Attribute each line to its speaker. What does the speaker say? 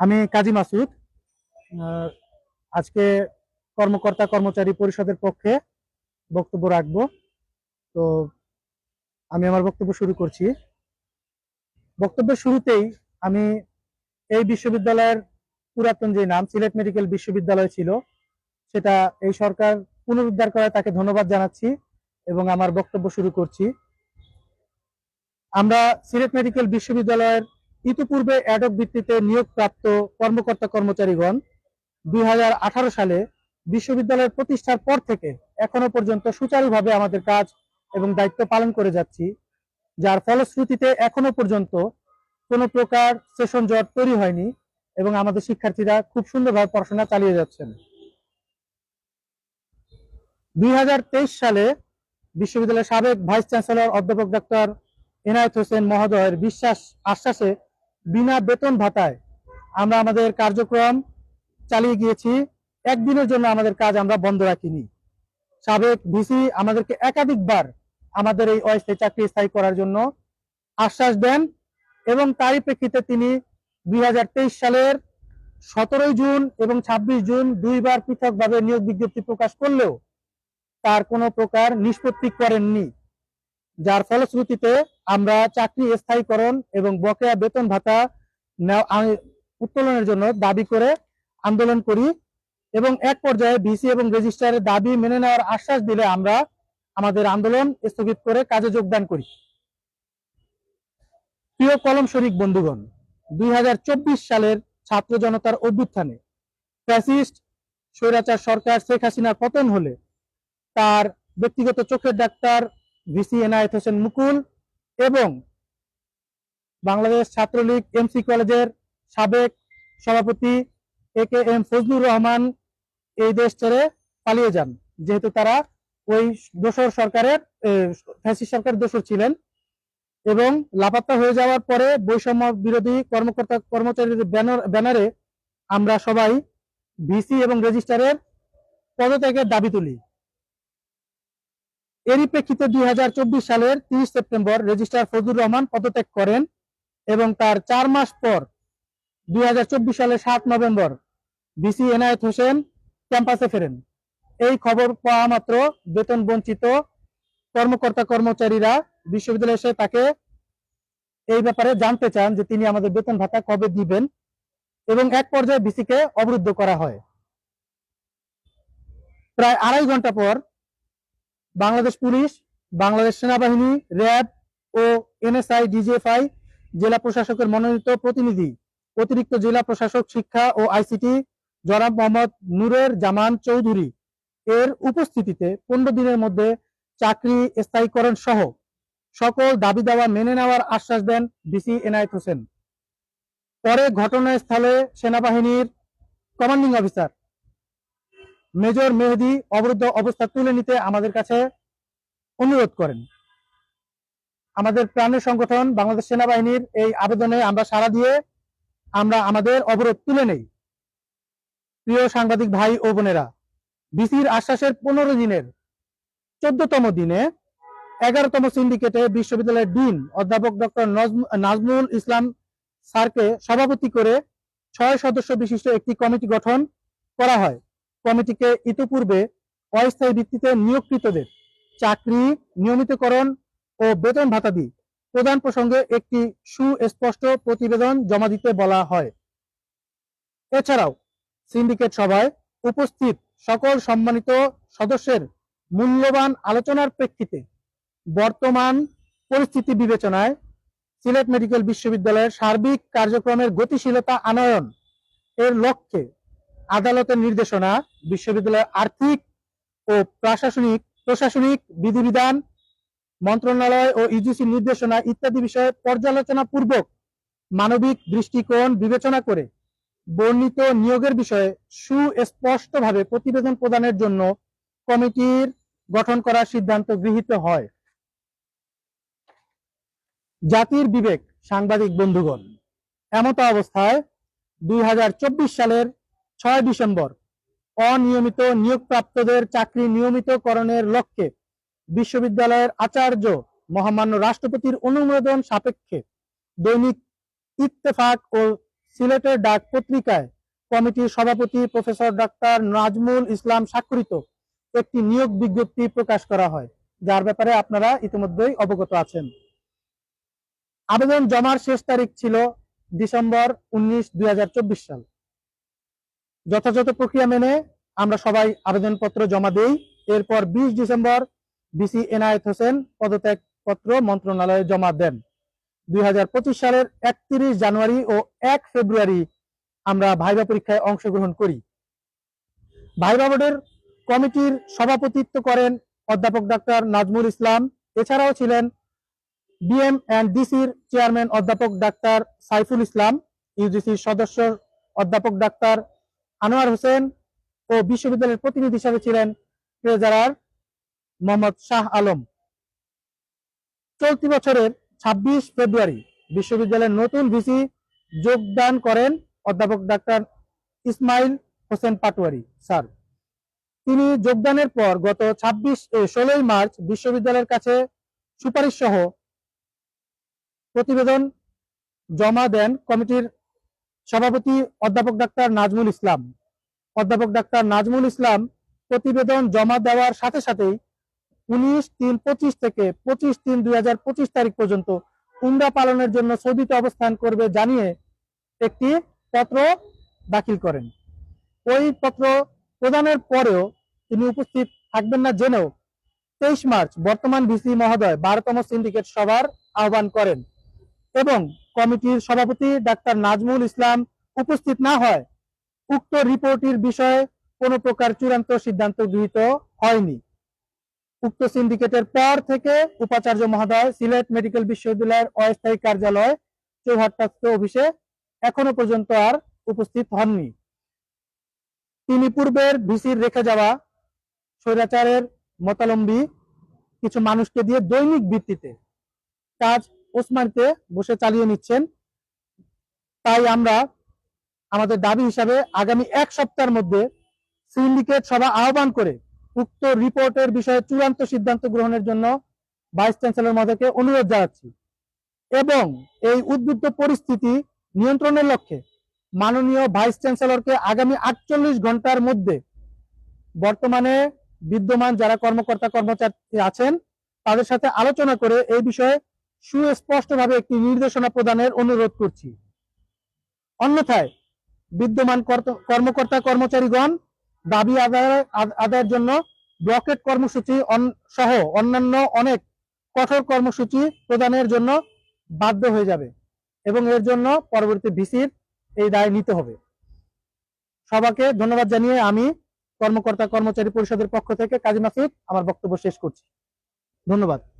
Speaker 1: আমি কাজী মাসুদ আজকে কর্মকর্তা কর্মচারী পরিষদের পক্ষে বক্তব্য রাখব। তো আমি আমার বক্তব্য শুরু করছি। বক্তব্যের শুরুতেই আমি এই বিশ্ববিদ্যালয়ের পুরাতন যে নাম, সিলেট মেডিকেল বিশ্ববিদ্যালয় ছিল, সেটা এই সরকার পুনরুদ্ধার করায় তাকে ধন্যবাদ জানাচ্ছি এবং আমার বক্তব্য শুরু করছি। আমরা সিলেট মেডিকেল বিশ্ববিদ্যালয়ের ইতিপূর্বে অ্যাডক ভিত্তিতে নিয়োগপ্রাপ্ত কর্মকর্তা কর্মচারীগণ দুই সালে বিশ্ববিদ্যালয়ের প্রতিষ্ঠার পর থেকে এখনও পর্যন্ত সুচারুভাবে আমাদের কাজ এবং দায়িত্ব পালন করে যাচ্ছি, যার ফলশ্রুতিতে এখনও পর্যন্ত কোনো প্রকার সেশন জট তৈরি হয়নি এবং আমাদের শিক্ষার্থীরা খুব সুন্দরভাবে পড়াশোনা চালিয়ে যাচ্ছেন। দুই হাজার তেইশ সালে বিশ্ববিদ্যালয়ের সাবেক ভাইস চ্যান্সেলর অধ্যাপক ডক্টর এনায়েত হোসেন মহোদয়ের বিশ্বাস আশ্বাসে বিনা বেতন ভাতায় আমরা আমাদের কার্যক্রম চালিয়ে গিয়েছি। একদিনের জন্য আমাদের কাজ আমরা বন্ধ রাখিনি। সাবেক ভিসি আমাদেরকে একাধিকবার আমাদের এই অস্থায়ী চাকরি স্থায়ী করার জন্য আশ্বাস দেন এবং তারই প্রেক্ষিতে তিনি দুই হাজার তেইশ সালের সতেরোই জুন এবং ছাব্বিশ জুন দুইবার পৃথকভাবে নিয়োগ বিজ্ঞপ্তি প্রকাশ করলেও তার কোনো প্রকার নিষ্পত্তি করেননি। যার ফলশ্রুতিতে আমরা চাকরি স্থায়ীকরণ এবং বকেয়া বেতন ভাতা উত্তোলনের জন্য দাবি করে আন্দোলন করি এবং এক পর্যায়ে ভিসি এবং রেজিস্ট্রারের দাবি মেনে নেওয়ার আশ্বাস দিলে আমরা আমাদের আন্দোলন স্থগিত করে কাজে যোগদান করি। প্রিয় কলম শরিক বন্ধুগণ, দুই হাজার চব্বিশ সালের ছাত্র জনতার অভ্যুত্থানে ফ্যাসিস্ট স্বৈরাচার সরকার শেখ হাসিনার পতন হলে তার ব্যক্তিগত চোখের ডাক্তার ভিসি এনায়েত হোসেন মুকুল এবং বাংলাদেশ ছাত্রলীগ এমসি কলেজের সাবেক সভাপতি A K M Fazlur Rahman এই দেশ ছেড়ে পালিয়ে যান। যেহেতু তারা ওই দোসর সরকারের ফ্যাসিস্ট সরকারের দোসর ছিলেন এবং লাপাত্তা হয়ে যাওয়ার পরে বৈষম্য বিরোধী কর্মকর্তা কর্মচারীদের ব্যানার, ব্যানারে আমরা সবাই ভিসি এবং রেজিস্ট্রারের পদত্যাগের দাবি তুলি। এরই প্রেক্ষিতে দুই সালের তিরিশ সেপ্টেম্বর রেজিস্ট্রার ফজলুর রহমান পদত্যাগ করেন এবং তার চার মাস পর দুই হাজার চব্বিশ সালের সাত নভেম্বর ভিসি এনায়েত হোসেন ক্যাম্পাসে ফেরেন। এই খবর পাওয়া মাত্র বেতন বঞ্চিত কর্মকর্তা কর্মচারীরা বিশ্ববিদ্যালয়ে এসে তাকে এই ব্যাপারে জানতে চান যে তিনি আমাদের বেতন ভাতা কবে দিবেন এবং এক পর্যায়ে ভিসিকে অবরুদ্ধ করা হয়। প্রায় আড়াই ঘণ্টা পর বাংলাদেশ পুলিশ, বাংলাদেশ সেনাবাহিনী, র্যাব ও এনএসআই, ডিজিএফআই, জেলা প্রশাসকের মনোনীত প্রতিনিধি, অতিরিক্ত জেলা প্রশাসক, শিক্ষা ও আইসিটি, জনাব মোহাম্মদ নূরের জামান চৌধুরী। এর উপস্থিতিতে পনেরো দিনের মধ্যে চাকরি স্থায়ীকরণ সহ সকল দাবি দাওয়া মেনে নেওয়ার আশ্বাস দেন ডিসি এনায়েত হোসেন। পরে ঘটনাস্থলে সেনাবাহিনীর কমান্ডিং অফিসার মেজর মেহেদি অবরুদ্ধ অবস্থা তুলে নিতে আমাদের কাছে অনুরোধ করেন। আমাদের প্রাণের সংগঠন বাংলাদেশ সেনাবাহিনীর এই আবেদনে আমরা সাড়া দিয়ে আমরা আমাদের অবরোধ তুলে নেই। প্রিয় সাংবাদিক ভাই ও বোনেরা, বিসির আশ্বাসের পনেরো দিনের চোদ্দতম দিনে এগারোতম সিন্ডিকেটে বিশ্ববিদ্যালয়ের ডিন অধ্যাপক ডক্টর নাজমুল ইসলাম স্যারকে সভাপতি করে ছয় সদস্য বিশিষ্ট একটি কমিটি গঠন করা হয়। কমিটিকে ইতিপূর্বে অস্থায়ী ভিত্তিতে নিয়োগকৃতদের চাকরি, নিয়মিতকরণ ও বেতন ভাতাদি প্রদান প্রসঙ্গে একটি সুস্পষ্ট প্রতিবেদন জমা দিতে বলা হয়। এছাড়াও সিন্ডিকেট সভায় উপস্থিত সকল সম্মানিত সদস্যের মূল্যবান আলোচনার প্রেক্ষিতে বর্তমান পরিস্থিতি বিবেচনায় সিলেট মেডিকেল বিশ্ববিদ্যালয়ের সার্বিক কার্যক্রমের গতিশীলতা আনয়ন এর লক্ষ্যে আদালতের নির্দেশনা, বিশ্ববিদ্যালয়ের আর্থিক ও প্রশাসনিক প্রশাসনিক বিধিবিধান, মন্ত্রণালয় ও ইউজিসি নির্দেশনা ইত্যাদি বিষয়ে পর্যালোচনা পূর্বক মানবিক দৃষ্টিকোণ বিবেচনা করে বর্ণিত নিয়োগের বিষয়ে সুস্পষ্টভাবে প্রতিবেদন প্রদানের জন্য কমিটির গঠন করার সিদ্ধান্ত গৃহীত হয়। জাতির বিবেক, সাংবাদিক বন্ধুগণ, এমত অবস্থায় দুই হাজার চব্বিশ সালের ছয় ডিসেম্বর, অনিয়মিত নিয়োগপ্রাপ্তদের চাকরি নিয়মিতকরণের লক্ষ্যে বিশ্ববিদ্যালয়ের আচার্য মহামান্য রাষ্ট্রপতির অনুমোদন সাপেক্ষে দৈনিক ইত্তেফাক ও সিলেটের ডাক পত্রিকায় কমিটির সভাপতি প্রফেসর ডাক্তার নাজমুল ইসলাম স্বাক্ষরিত একটি নিয়োগ বিজ্ঞপ্তি প্রকাশ করা হয়, যার ব্যাপারে আপনারা ইতিমধ্যেই অবগত আছেন। আবেদন জমার শেষ তারিখ ছিল ডিসেম্বর উনিশ দুই সাল। যথাযথ প্রক্রিয়া মেনে আমরা সবাই আবেদনপত্র জমা দেই। এরপর বিশ ডিসেম্বর বিসি এনায়েত হোসেন পদত্যাগ পত্র মন্ত্রণালয়ে জমা দেন। দুই হাজার পঁচিশ সালের একত্রিশ জানুয়ারি ও এক ফেব্রুয়ারি আমরা ভাইবা পরীক্ষায় অংশগ্রহণ করি। ভাইবা বোর্ডের কমিটির সভাপতিত্ব করেন অধ্যাপক ডাক্তার নাজমুল ইসলাম। এছাড়াও ছিলেন বিএম অ্যান্ড ডিসির চেয়ারম্যান অধ্যাপক ডাক্তার সাইফুল ইসলাম, ইউজিসির সদস্য অধ্যাপক ডাক্তার আনোয়ার হোসেন ও বিশ্ববিদ্যালয়ের প্রতিনিধি হিসাবে ছিলেন ট্রেজারার মোহাম্মদ শাহ আলম। চলতি বছরের ছাব্বিশ ফেব্রুয়ারি বিশ্ববিদ্যালয়ের নতুন ভিসি যোগদান করেন অধ্যাপক ডাক্তার ইসমাইল হোসেন পাটোয়ারি, স্যার। তিনি যোগদানের পর গত ছাব্বিশ ষোলোই মার্চ বিশ্ববিদ্যালয়ের কাছে সুপারিশ সহ প্রতিবেদন জমা দেন কমিটির সভাপতি অধ্যাপক ডাক্তার নাজমুল ইসলাম। অধ্যাপক ডাক্তার নাজমুল ইসলাম প্রতিবেদন জমা দেওয়ার সাথে সাথেই উনিশ তিন পঁচিশ থেকে পঁচিশ তিন দুই তারিখ পর্যন্ত উমরা পালনের জন্য সৌদিতে অবস্থান করবে জানিয়ে একটি পত্র দাখিল করেন। ওই পত্র প্রদানের পরেও তিনি উপস্থিত থাকবেন না জেনেও তেইশ মার্চ বর্তমান ভিসি মহোদয় বারোতম সিন্ডিকেট সভার আহ্বান করেন এবং কমিটির সভাপতি ডাক্তার নাজমুল ইসলাম উপস্থিত না হয়, উক্ত রিপোর্টের বিষয়ে কোনো প্রকার চূড়ান্ত সিদ্ধান্ত গৃহীত হয়নি। উক্ত সিন্ডিকেটের পর থেকে উপাচার্য মহোদয়, সিলেট মেডিকেল বিশ্ববিদ্যালয়ের অস্থায়ী কার্যালয়, চৌহাট্টাস্থ অফিসে এখনও পর্যন্ত আর উপস্থিত হননি। তিনি পূর্বের ভিসির রেখে যাওয়া স্বৈরাচারের মতালম্বী, কিছু মানুষকে দিয়ে দৈনিক ভিত্তিতে কাজ ওসমানকে বসে চালিয়ে নিচ্ছেন। তাই আমরা আমাদের দাবি হিসাবে আগামী এক সপ্তাহের মধ্যে সিন্ডিকেট সভা আহ্বান করে উক্ত রিপোর্টের বিষয়ে চূড়ান্ত সিদ্ধান্ত গ্রহণের জন্য ভাইস চ্যান্সেলর মহোদয়কে অনুরোধ জানাচ্ছি। এবং এই উদ্বুদ্ধ পরিস্থিতি নিয়ন্ত্রণের লক্ষ্যে মাননীয় ভাইস চ্যান্সেলরকে আগামী আটচল্লিশ ঘণ্টার মধ্যে বর্তমানে বিদ্যমান যারা কর্মকর্তা কর্মচারী আছেন, তাদের সাথে আলোচনা করে এই বিষয়ে সুস্পষ্টভাবে একটি নির্দেশনা প্রদানের অনুরোধ করছি। অন্যথায় বিদ্যমান কর্ত- কর্মকর্তা কর্মচারীগণ দাবি আদায়, আদায়ের জন্য ব্লকেট কর্মসূচি সহ অন্যান্য অনেক কঠোর কর্মসূচি প্রদানের জন্য বাধ্য হয়ে যাবে এবং এর জন্য পরবর্তী ভিসির এই দায় নিতে হবে। সবাকে ধন্যবাদ জানিয়ে আমি কর্মকর্তা কর্মচারী পরিষদের পক্ষ থেকে কাজী মাসুদ আমার বক্তব্য শেষ করছি। ধন্যবাদ।